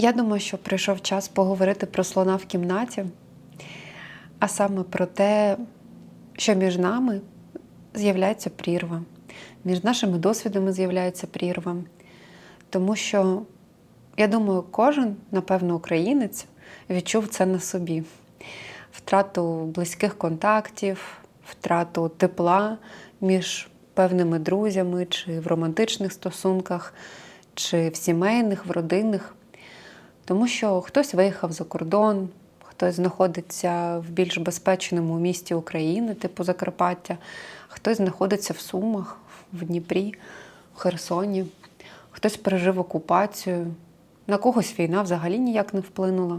Я думаю, що прийшов час поговорити про слона в кімнаті, а саме про те, що між нами з'являється прірва, між нашими досвідами з'являється прірва. Тому що, я думаю, кожен, напевно, українець відчув це на собі: втрату близьких контактів, втрату тепла між певними друзями, чи в романтичних стосунках, чи в сімейних, в родинних. Тому що хтось виїхав за кордон, хтось знаходиться в більш безпечному місті України, типу Закарпаття, хтось знаходиться в Сумах, в Дніпрі, в Херсоні, хтось пережив окупацію, на когось війна взагалі ніяк не вплинула,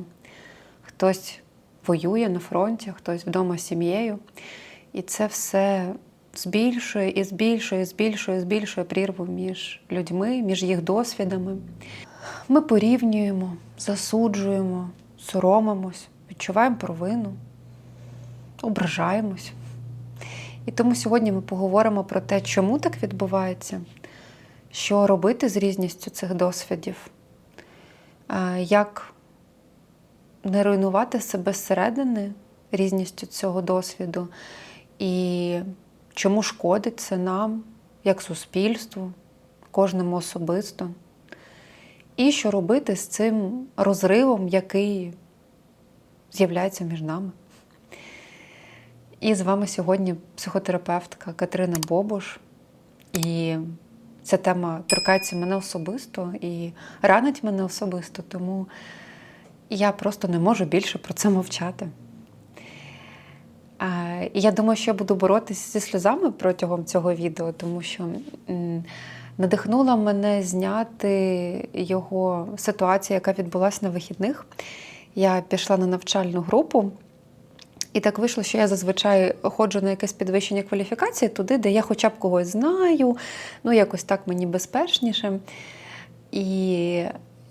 хтось воює на фронті, хтось вдома з сім'єю. І це все збільшує і збільшує, збільшує, збільшує прірву між людьми, між їх досвідами. Ми порівнюємо, засуджуємо, соромимось, відчуваємо провину, ображаємось. І тому сьогодні ми поговоримо про те, чому так відбувається, що робити з різністю цих досвідів, е, як не руйнувати себе зсередини різністю цього досвіду, і чому шкодить це нам, як суспільству, кожному особисто. І що робити з цим розривом, який з'являється між нами. І з вами сьогодні психотерапевтка Катерина Бобуш. І ця тема торкається мене особисто і ранить мене особисто, тому я просто не можу більше про це мовчати. І я думаю, що я буду боротися зі сльозами протягом цього відео, тому що надихнула мене зняти його ситуація, яка відбулася на вихідних. Я пішла на навчальну групу. І так вийшло, що я зазвичай ходжу на якесь підвищення кваліфікації туди, де я хоча б когось знаю, ну якось так мені безпечніше. І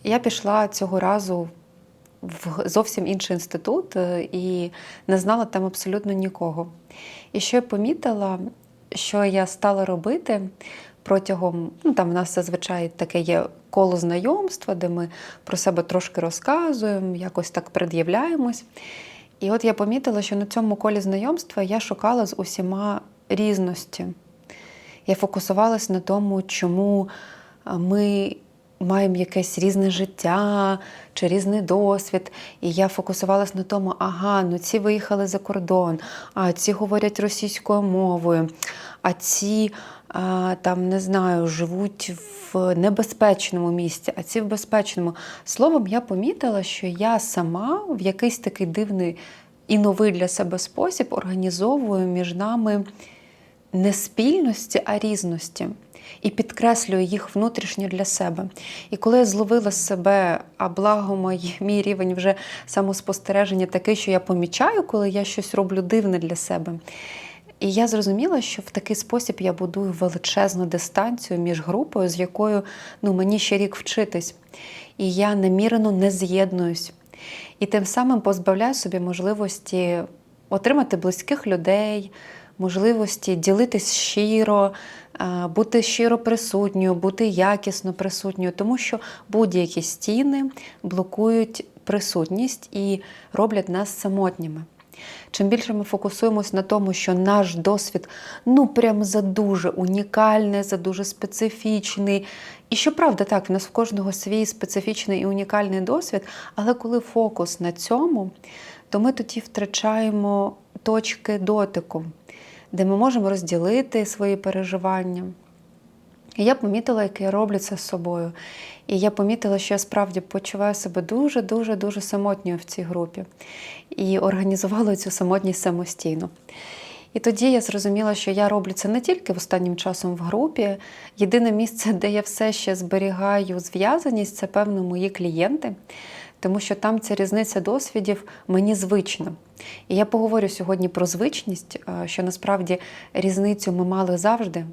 я пішла цього разу в зовсім інший інститут е, і не знала там абсолютно нікого. І що я помітила, що я стала робити протягом, ну там в нас зазвичай таке є коло знайомства, де ми про себе трошки розказуємо, якось так пред'являємось. І от я помітила, що на цьому колі знайомства я шукала з усіма різності. Я фокусувалась на тому, чому ми маємо якесь різне життя чи різний досвід. І я фокусувалась на тому, ага, ну ці виїхали за кордон, а ці говорять російською мовою, а ці там не знаю, живуть в небезпечному місці, а ці в безпечному. Словом, я помітила, що я сама в якийсь такий дивний і новий для себе спосіб організовую між нами не спільності, а різності. І підкреслюю їх внутрішньо для себе. І коли я зловила себе, а благо мій, мій рівень вже самоспостереження такий, що я помічаю, коли я щось роблю дивне для себе. І я зрозуміла, що в такий спосіб я будую величезну дистанцію між групою, з якою ну, мені ще рік вчитись. І я намірено не з'єднуюсь. І тим самим позбавляю собі можливості отримати близьких людей, можливості ділитись щиро, бути щиро присутньою, бути якісно присутньою, тому що будь-які стіни блокують присутність і роблять нас самотніми. Чим більше ми фокусуємось на тому, що наш досвід ну прям за дуже унікальний, за дуже специфічний. І що правда, так, в нас в кожного свій специфічний і унікальний досвід, але коли фокус на цьому, то ми тоді втрачаємо точки дотику, де ми можемо розділити свої переживання. І я помітила, як я роблю це з собою. І я помітила, що я справді почуваю себе дуже-дуже дуже самотньою в цій групі. І організувала цю самотність самостійно. І тоді я зрозуміла, що я роблю це не тільки останнім часом в групі. Єдине місце, де я все ще зберігаю зв'язаність, це певно мої клієнти, тому що там ця різниця досвідів мені звична. І я поговорю сьогодні про звичність, що насправді різницю ми мали завжди.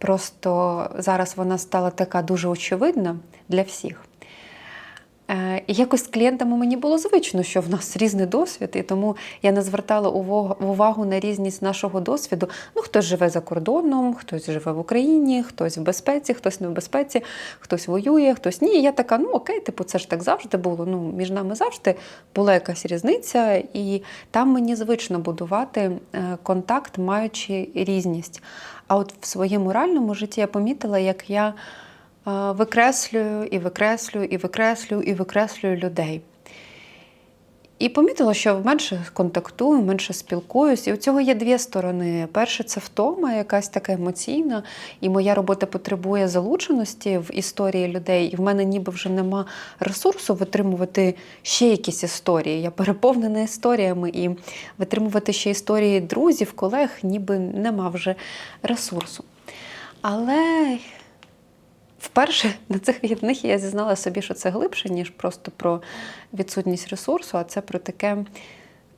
Просто зараз вона стала така дуже очевидна для всіх. Е, І якось з клієнтами мені було звично, що в нас різний досвід, і тому я не звертала увагу- на різність нашого досвіду. Ну, хтось живе за кордоном, хтось живе в Україні, хтось в безпеці, хтось не в безпеці, хтось воює, хтось ні. І я така, ну окей, типу, це ж так завжди було. Ну, між нами завжди була якась різниця, і там мені звично будувати е, контакт, маючи різність. А от в своєму реальному житті я помітила, як я е, викреслюю і викреслюю, і викреслюю, і викреслюю людей. І помітила, що менше контактую, менше спілкуюсь. І у цього є дві сторони. Перше, це втома, якась така емоційна, і моя робота потребує залученості в історії людей. І в мене ніби вже нема ресурсу витримувати ще якісь історії. Я переповнена історіями, і витримувати ще історії друзів, колег, ніби нема вже ресурсу. Але Вперше на цих вихідних я зізнала собі, що це глибше, ніж просто про відсутність ресурсу, а це про таке,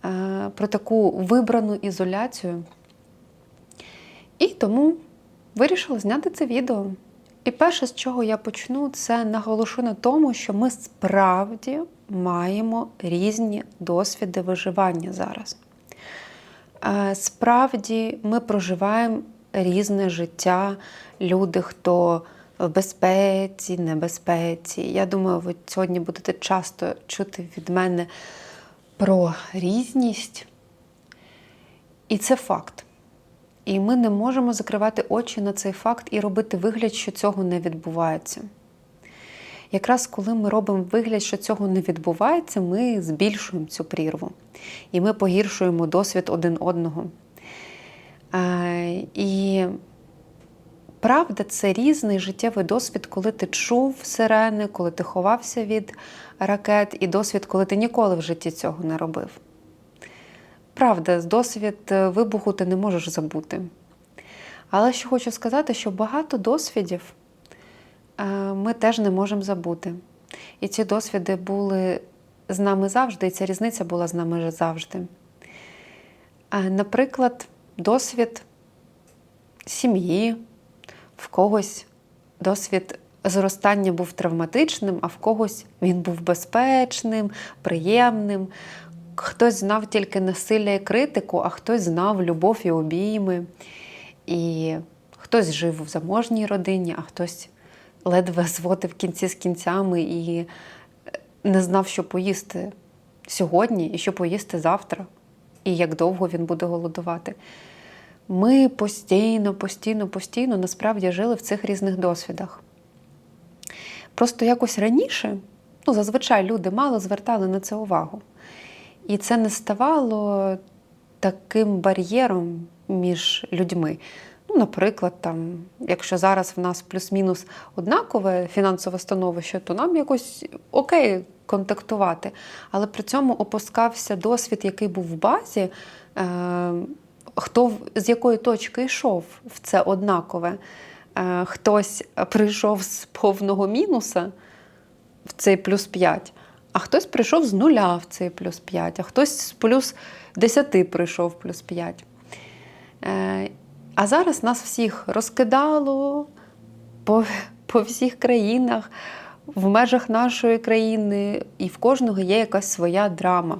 е, про таку вибрану ізоляцію. І тому вирішила зняти це відео. І перше, з чого я почну, це наголошу на тому, що ми справді маємо різні досвіди виживання зараз. Е, Справді ми проживаємо різне життя. Люди, хто в безпеці, небезпеці. Я думаю, ви сьогодні будете часто чути від мене про різність. І це факт. І ми не можемо закривати очі на цей факт і робити вигляд, що цього не відбувається. Якраз коли ми робимо вигляд, що цього не відбувається, ми збільшуємо цю прірву. І ми погіршуємо досвід один одного. Е, І правда, це різний життєвий досвід, коли ти чув сирени, коли ти ховався від ракет, і досвід, коли ти ніколи в житті цього не робив. Правда, досвід е, вибуху ти не можеш забути. Але що хочу сказати, що багато досвідів е, ми теж не можемо забути. І ці досвіди були з нами завжди, і ця різниця була з нами завжди. Е, Наприклад, досвід сім'ї, в когось досвід зростання був травматичним, а в когось він був безпечним, приємним. Хтось знав тільки насилля і критику, а хтось знав любов і обійми. І хтось жив в заможній родині, а хтось ледве зводив кінці з кінцями і не знав, що поїсти сьогодні і що поїсти завтра, і як довго він буде голодувати. Ми постійно, постійно, постійно насправді жили в цих різних досвідах. Просто якось раніше, ну, зазвичай люди мало звертали на це увагу. І це не ставало таким бар'єром між людьми. Ну, наприклад, там, якщо зараз в нас плюс-мінус однакове фінансове становище, то нам якось окей контактувати. Але при цьому опускався досвід, який був в базі, е, хто з якої точки йшов в це однакове. Е, хтось прийшов з повного мінуса в цей плюс 5, а хтось прийшов з нуля в цей плюс 5, а хтось з плюс 10 прийшов плюс 5. Е, А зараз нас всіх розкидало по, по всіх країнах, в межах нашої країни, і в кожного є якась своя драма.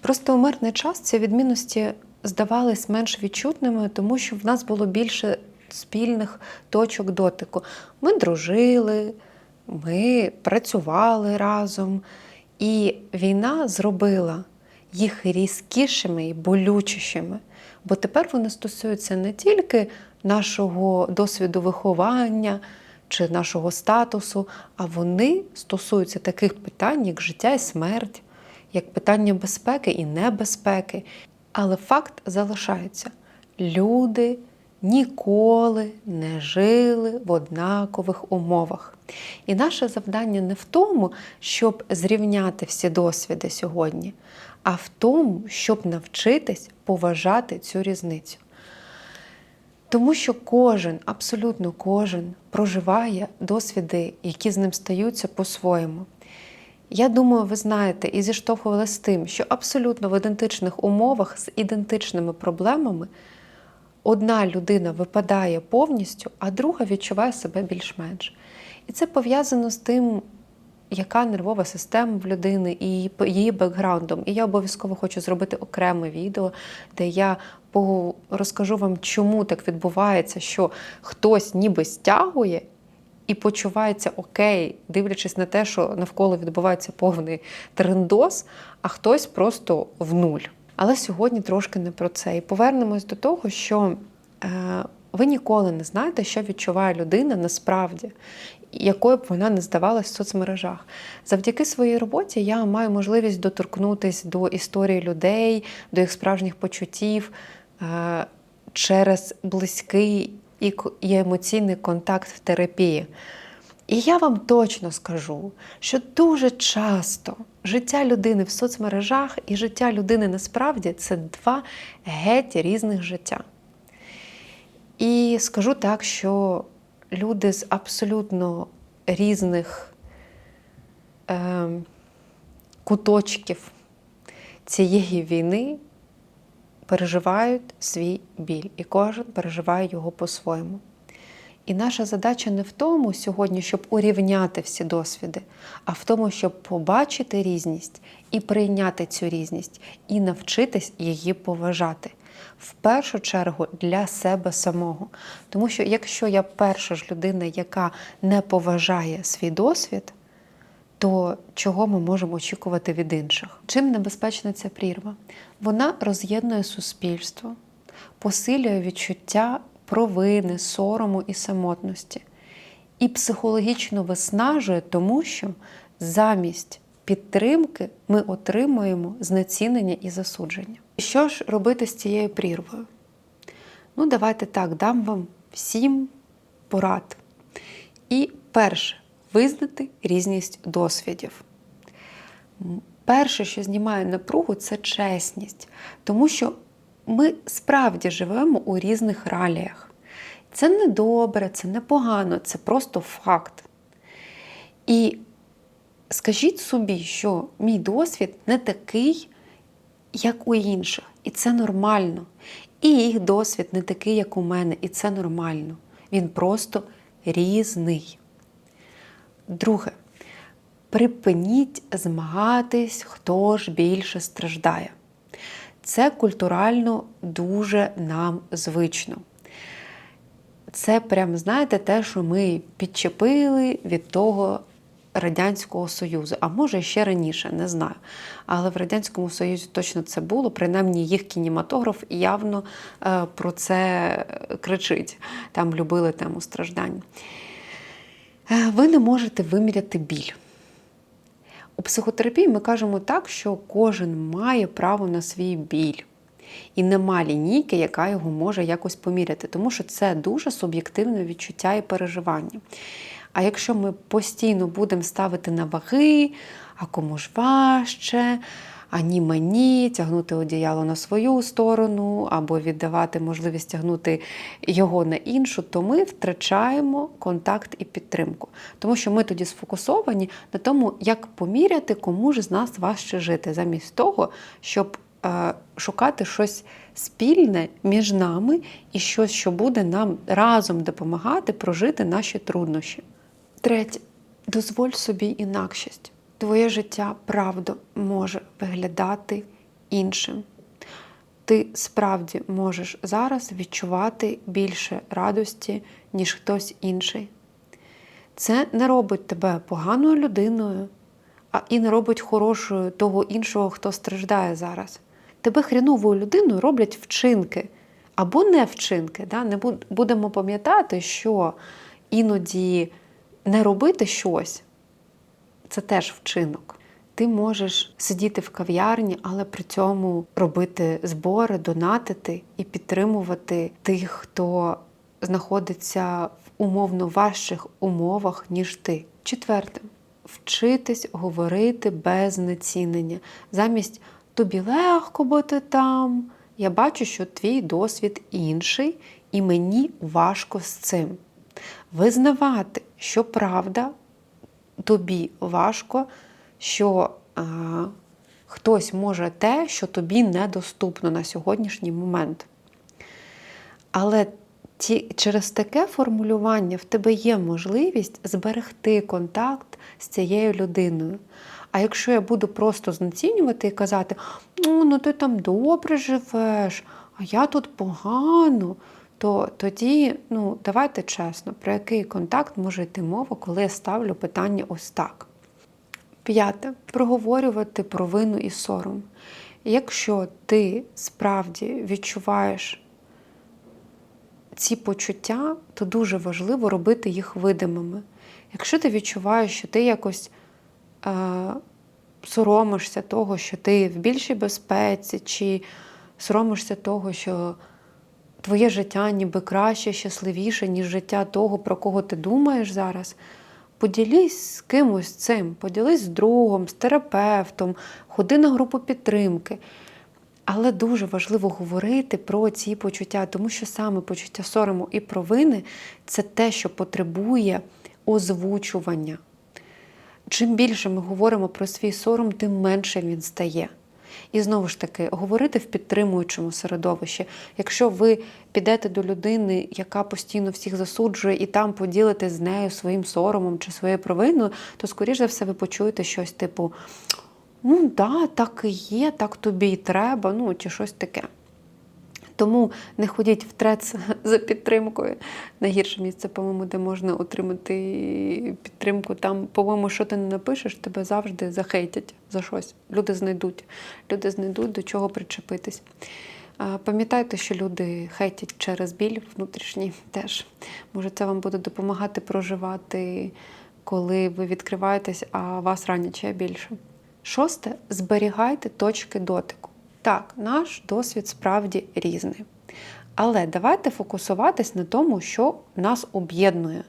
Просто у мирний час ці відмінності здавались менш відчутними, тому що в нас було більше спільних точок дотику. Ми дружили, ми працювали разом, і війна зробила їх різкішими і болючішими. Бо тепер вони стосуються не тільки нашого досвіду виховання чи нашого статусу, а вони стосуються таких питань, як життя і смерть, як питання безпеки і небезпеки. Але факт залишається: люди ніколи не жили в однакових умовах. І наше завдання не в тому, щоб зрівняти всі досвіди сьогодні, а в тому, щоб навчитись поважати цю різницю. Тому що кожен, абсолютно кожен, проживає досвіди, які з ним стаються по-своєму. Я думаю, ви знаєте і зіштовхувалися з тим, що абсолютно в ідентичних умовах з ідентичними проблемами одна людина випадає повністю, а друга відчуває себе більш-менш. І це пов'язано з тим, яка нервова система в людини і її, її бекграундом. І я обов'язково хочу зробити окреме відео, де я розкажу вам, чому так відбувається, що хтось ніби стягує і почувається окей, дивлячись на те, що навколо відбувається повний трендос, а хтось просто в нуль. Але сьогодні трошки не про це. І повернемось до того, що е, ви ніколи не знаєте, що відчуває людина насправді, якою б вона не здавалась в соцмережах. Завдяки своїй роботі я маю можливість доторкнутися до історії людей, до їх справжніх почуттів е, через близький і емоційний контакт в терапії. І я вам точно скажу, що дуже часто життя людини в соцмережах і життя людини насправді це два геть різних життя. І скажу так, що люди з абсолютно різних е, куточків цієї війни переживають свій біль, і кожен переживає його по-своєму. І наша задача не в тому сьогодні, щоб урівняти всі досвіди, а в тому, щоб побачити різність і прийняти цю різність, і навчитись її поважати. В першу чергу для себе самого. Тому що якщо я перша ж людина, яка не поважає свій досвід, то чого ми можемо очікувати від інших? Чим небезпечна ця прірва? Вона роз'єднує суспільство, посилює відчуття провини, сорому і самотності, і психологічно виснажує, тому що замість підтримки ми отримуємо знецінення і засудження. Що ж робити з цією прірвою? Ну, давайте так, дам вам всім порад. І перше, визнати різність досвідів. Перше, що знімає напругу, це чесність, тому що ми справді живемо у різних реаліях. Це не добре, це не погано, це просто факт. І скажіть собі, що мій досвід не такий, як у інших, і це нормально. І їх досвід не такий, як у мене, і це нормально. Він просто різний. Друге, припиніть змагатись, хто ж більше страждає. Це культурально дуже нам звично. Це прям, знаєте, те, що ми підчепили від того Радянського Союзу, а може ще раніше, не знаю. Але в Радянському Союзі точно це було, принаймні їх кінематограф явно е, про це кричить. Там любили тему страждань. Е, Ви не можете виміряти біль. У психотерапії ми кажемо так, що кожен має право на свій біль. І нема лінійки, яка його може якось поміряти, тому що це дуже суб'єктивне відчуття і переживання. А якщо ми постійно будемо ставити на ваги, а кому ж важче, а ні мені, тягнути одіяло на свою сторону, або віддавати можливість тягнути його на іншу, то ми втрачаємо контакт і підтримку. Тому що ми тоді сфокусовані на тому, як поміряти, кому ж з нас важче жити, замість того, щоб е, шукати щось спільне між нами і щось, що буде нам разом допомагати прожити наші труднощі. Третє, дозволь собі інакшість. Твоє життя правда може виглядати іншим. Ти справді можеш зараз відчувати більше радості, ніж хтось інший. Це не робить тебе поганою людиною, а і не робить хорошою того іншого, хто страждає зараз. Тебе хріновою людиною роблять вчинки або не вчинки. Да? Не будемо пам'ятати, що іноді не робити щось це теж вчинок. Ти можеш сидіти в кав'ярні, але при цьому робити збори, донатити і підтримувати тих, хто знаходиться в умовно важчих умовах, ніж ти. Четверте, вчитись говорити без знецінення. Замість тобі легко бути там. Я бачу, що твій досвід інший, і мені важко з цим. Визнавати, що правда тобі важко, що е, хтось може те, що тобі недоступно на сьогоднішній момент. Але ті, через таке формулювання в тебе є можливість зберегти контакт з цією людиною. А якщо я буду просто знецінювати і казати, ну, ну ти там добре живеш, а я тут погано, то тоді, ну, давайте чесно, про який контакт може йти мова, коли я ставлю питання ось так. П'яте проговорювати провину і сором. Якщо ти справді відчуваєш ці почуття, то дуже важливо робити їх видимими. Якщо ти відчуваєш, що ти якось е, соромишся того, що ти в більшій безпеці, чи соромишся того, що твоє життя ніби краще, щасливіше, ніж життя того, про кого ти думаєш зараз. Поділись з кимось цим, поділись з другом, з терапевтом, ходи на групу підтримки. Але дуже важливо говорити про ці почуття, тому що саме почуття сорому і провини це те, що потребує озвучування. Чим більше ми говоримо про свій сором, тим менше він стає. І знову ж таки, говорити в підтримуючому середовищі. Якщо ви підете до людини, яка постійно всіх засуджує, і там поділитесь з нею своїм соромом чи своєю провиною, то, скоріш за все, ви почуєте щось типу: ну да, так і є, так тобі і треба, ну чи щось таке. Тому не ходіть в трец за підтримкою. Найгірше місце, по-моєму, де можна отримати підтримку. Там, по-моєму, що ти не напишеш, тебе завжди захейтять за щось. Люди знайдуть. Люди знайдуть до чого причепитись. Пам'ятайте, що люди хейтять через біль внутрішній теж. Може, це вам буде допомагати проживати, коли ви відкриваєтесь, а вас ранять ще більше. Шосте зберігайте точки дотику. Так, наш досвід справді різний. Але давайте фокусуватись на тому, що нас об'єднує.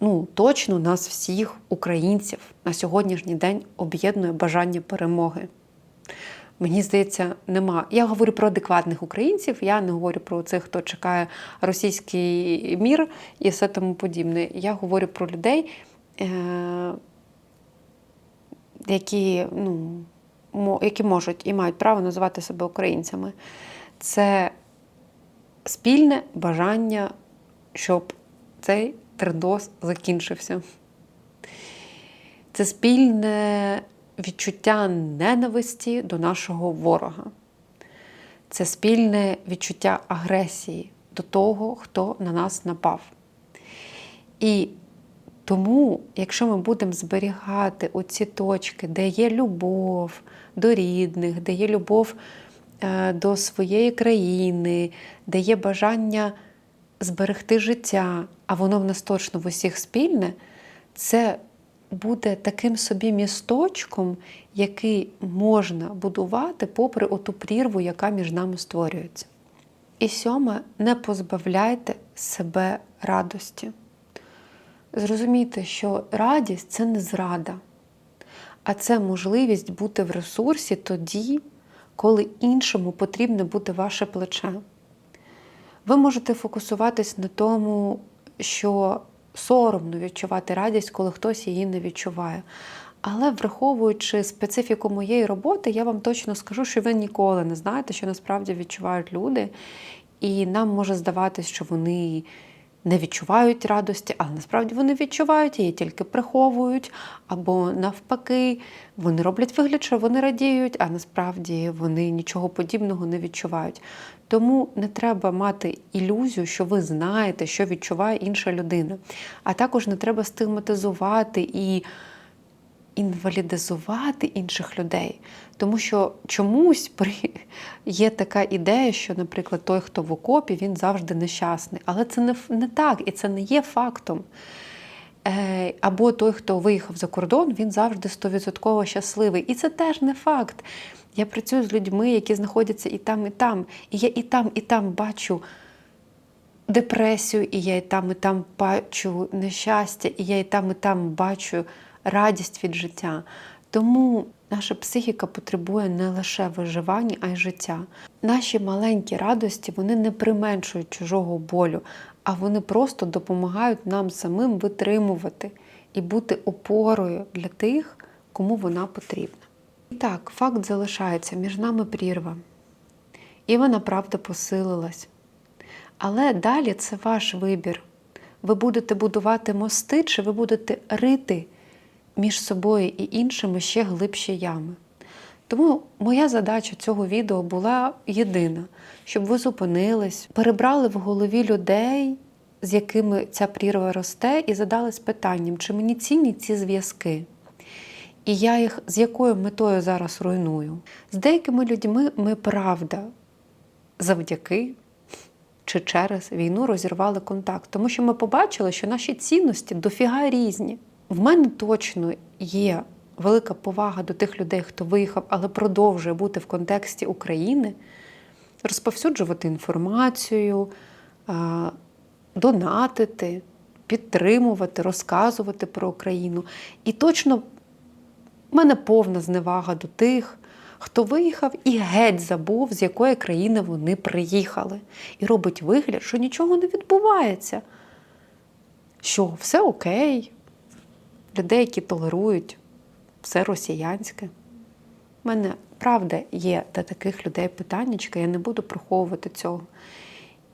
Ну, точно нас всіх, українців, на сьогоднішній день об'єднує бажання перемоги. Мені здається, нема. Я говорю про адекватних українців, я не говорю про цих, хто чекає російський мір і все тому подібне. Я говорю про людей, е- які, ну, які можуть і мають право називати себе українцями, це спільне бажання, щоб цей трендос закінчився. Це спільне відчуття ненависті до нашого ворога. Це спільне відчуття агресії до того, хто на нас напав. І тому, якщо ми будемо зберігати оці точки, де є любов до рідних, де є любов е, до своєї країни, де є бажання зберегти життя, а воно в нас точно в усіх спільне, це буде таким собі місточком, який можна будувати попри оту прірву, яка між нами створюється. І сьоме, не позбавляйте себе радості. Зрозумійте, що радість це не зрада, а це можливість бути в ресурсі тоді, коли іншому потрібне бути ваше плече. Ви можете фокусуватись на тому, що соромно відчувати радість, коли хтось її не відчуває. Але враховуючи специфіку моєї роботи, я вам точно скажу, що ви ніколи не знаєте, що насправді відчувають люди, і нам може здаватись, що вони не відчувають радості, а насправді вони відчувають її, тільки приховують, або навпаки, вони роблять вигляд, що вони радіють, а насправді вони нічого подібного не відчувають. Тому не треба мати ілюзію, що ви знаєте, що відчуває інша людина. А також не треба стигматизувати і інвалідизувати інших людей. Тому що чомусь є така ідея, що, наприклад, той, хто в окопі, він завжди нещасний. Але це не, не так і це не є фактом. Е, або той, хто виїхав за кордон, він завжди стовідсотково щасливий. І це теж не факт. Я працюю з людьми, які знаходяться і там, і там. І я і там, і там бачу депресію, і я і там, і там бачу нещастя, і я і там, і там бачу радість від життя. Тому наша психіка потребує не лише виживання, а й життя. Наші маленькі радості вони не применшують чужого болю, а вони просто допомагають нам самим витримувати і бути опорою для тих, кому вона потрібна. І так, факт залишається між нами прірва. І вона правда посилилась. Але далі це ваш вибір. Ви будете будувати мости, чи ви будете рити між собою і іншими ще глибші ями. Тому моя задача цього відео була єдина, щоб ви зупинились, перебрали в голові людей, з якими ця прірва росте, і задались питанням, чи мені цінні ці зв'язки. І я їх з якою метою зараз руйную. З деякими людьми ми правда завдяки чи через війну розірвали контакт, тому що ми побачили, що наші цінності дофіга різні. В мене точно є велика повага до тих людей, хто виїхав, але продовжує бути в контексті України, розповсюджувати інформацію, донатити, підтримувати, розказувати про Україну. І точно в мене повна зневага до тих, хто виїхав і геть забув, з якої країни вони приїхали, і робить вигляд, що нічого не відбувається, що все окей, людей, які толерують все росіянське. У мене правда є до таких людей питаннячка, я не буду приховувати цього.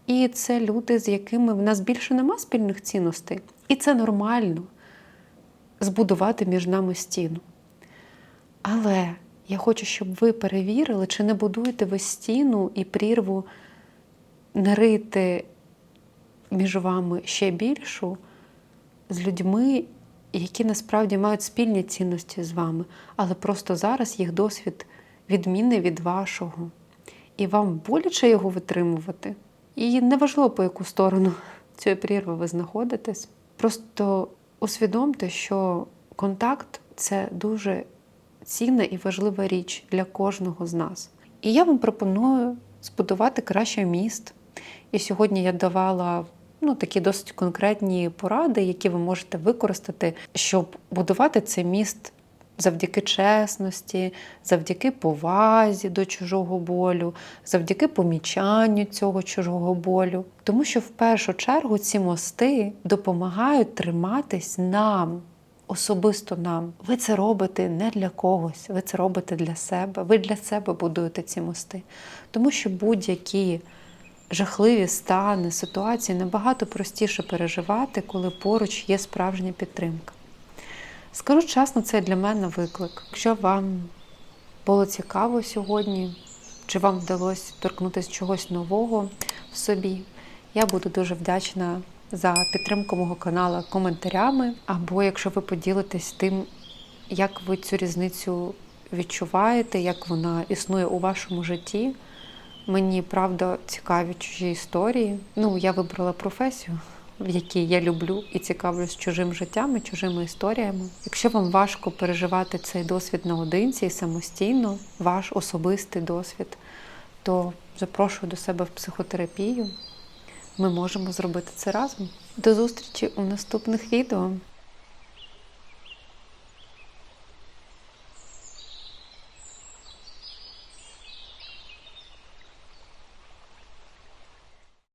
І це люди, з якими в нас більше нема спільних цінностей. І це нормально збудувати між нами стіну. Але я хочу, щоб ви перевірили, чи не будуєте ви стіну і прірву не рити між вами ще більшу з людьми, які насправді мають спільні цінності з вами, але просто зараз їх досвід відмінний від вашого. І вам боляче його витримувати. І неважливо, по яку сторону цієї прірви ви знаходитесь. Просто усвідомте, що контакт це дуже цінна і важлива річ для кожного з нас. І я вам пропоную збудувати краще міст. І сьогодні я давала ну, такі досить конкретні поради, які ви можете використати, щоб будувати цей міст завдяки чесності, завдяки повазі до чужого болю, завдяки помічанню цього чужого болю. Тому що в першу чергу ці мости допомагають триматись нам. Особисто нам. Ви це робите не для когось, ви це робите для себе. Ви для себе будуєте ці мости. Тому що будь-які жахливі стани, ситуації набагато простіше переживати, коли поруч є справжня підтримка. Скажу чесно, це для мене виклик. Якщо вам було цікаво сьогодні, чи вам вдалося торкнутися чогось нового в собі, я буду дуже вдячна за підтримку мого каналу коментарями, або якщо ви поділитесь тим, як ви цю різницю відчуваєте, як вона існує у вашому житті. Мені правда цікаві чужі історії. Ну, я вибрала професію, в якій я люблю і цікавлюсь чужим життям і чужими історіями. Якщо вам важко переживати цей досвід наодинці і самостійно, ваш особистий досвід, то запрошую до себе в психотерапію. Ми можемо зробити це разом. До зустрічі у наступних відео.